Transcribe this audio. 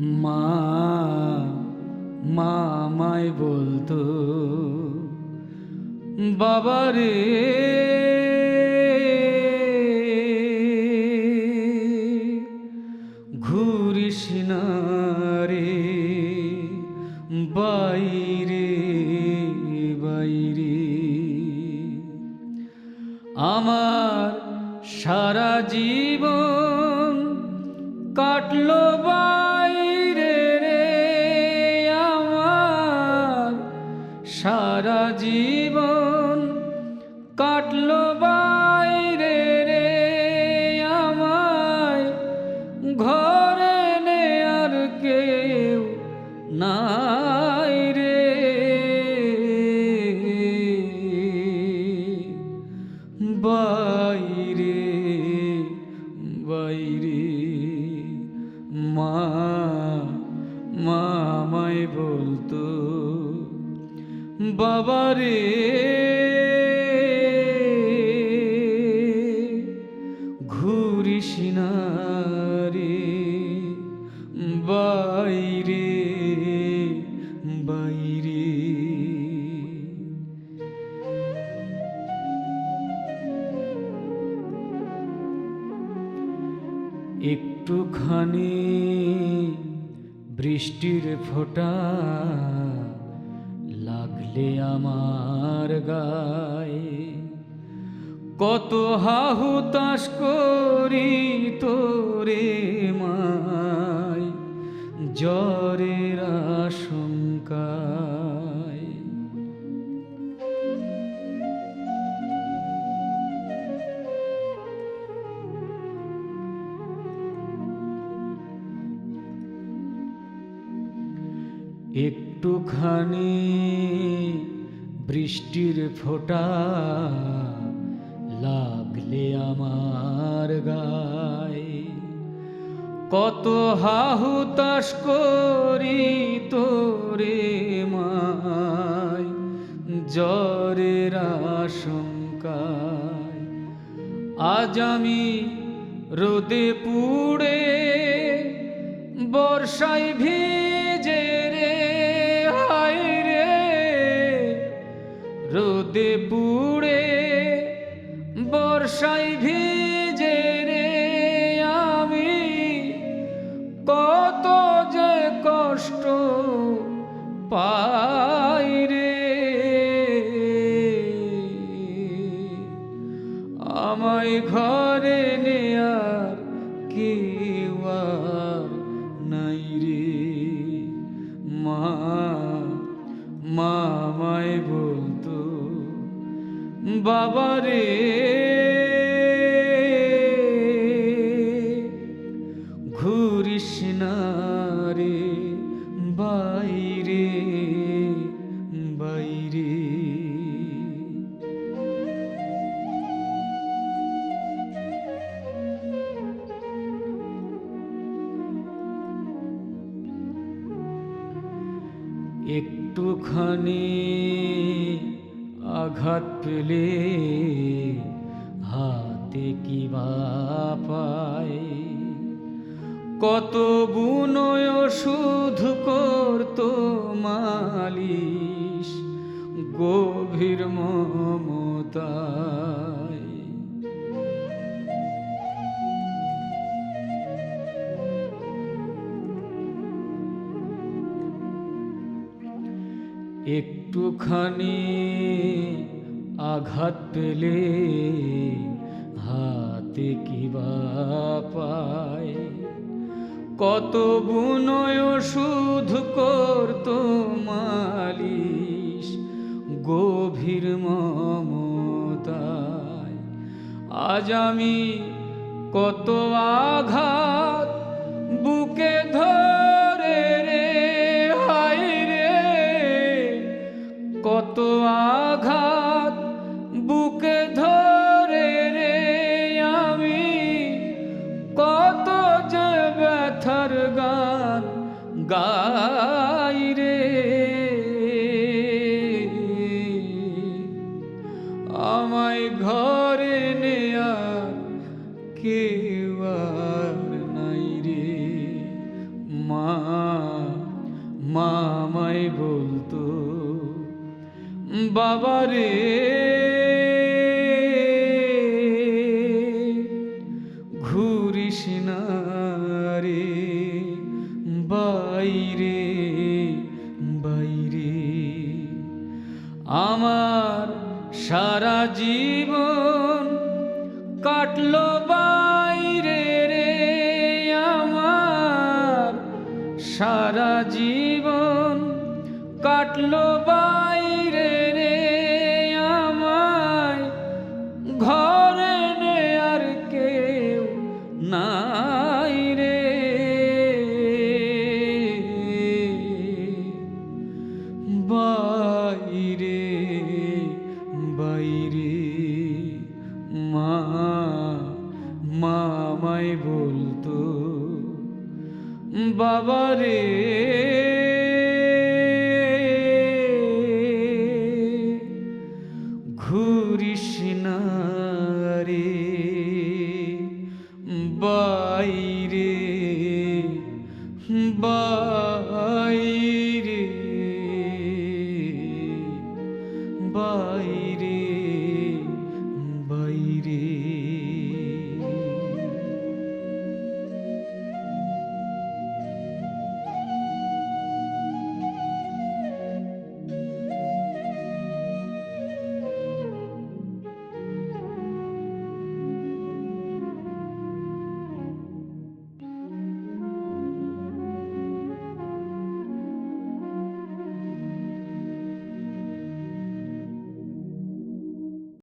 মা মা আমায় বলতো বাবারে ঘুরিস না রে, বাইরে বাইরে। আমার সারা জীবন কাটলো বাইরে বাইরে বাইরে। মা মা আমায় বলতো বাবারে। একটুখানি বৃষ্টির ফোঁটা লাগলে আমার গায়ে। কত হাহু তাস করি তোরে। একটুখানি বৃষ্টির ফোঁটা লাগলে আমার গায়ে। কত হাহু তাস করি তোরে মায়, জ্বরের আশঙ্কায়। আজ আমি রোদে পুড়ে বর্ষায় ভিজে রোদে পুড়ে বর্ষায় ভিজে রে আমি। কত যে কষ্ট পাই বাবা রে ঘুরিস না রে বাইরে বাইরে। একটুখানি আঘাত পেলে হাতে কি পায়? কত বুনয় ওষুধ করতো মালিশ গভীর মমতায় একটুখানি আঘাত পেলে হাতে কি বা পায়। কত বুনয় ওষুধ করতো মালিশ গভীর মমতায়। আজ আমি কত আঘাত ব্যথার গান গাই রে। আমায় ঘরে নেয়া কেউ নাই রে। মা মামাই বলতো, বাবারে ঘুরিস জীবন কাটলো বাইরে রে আমার। সারা জীবন কাটলো বাইরে রে আমায়। ঘরে নে আর কেউ নাই রে। বাইরে বাইরে মা মামাই বলতো বাবারে। ঘুরিস না রে বাইরে।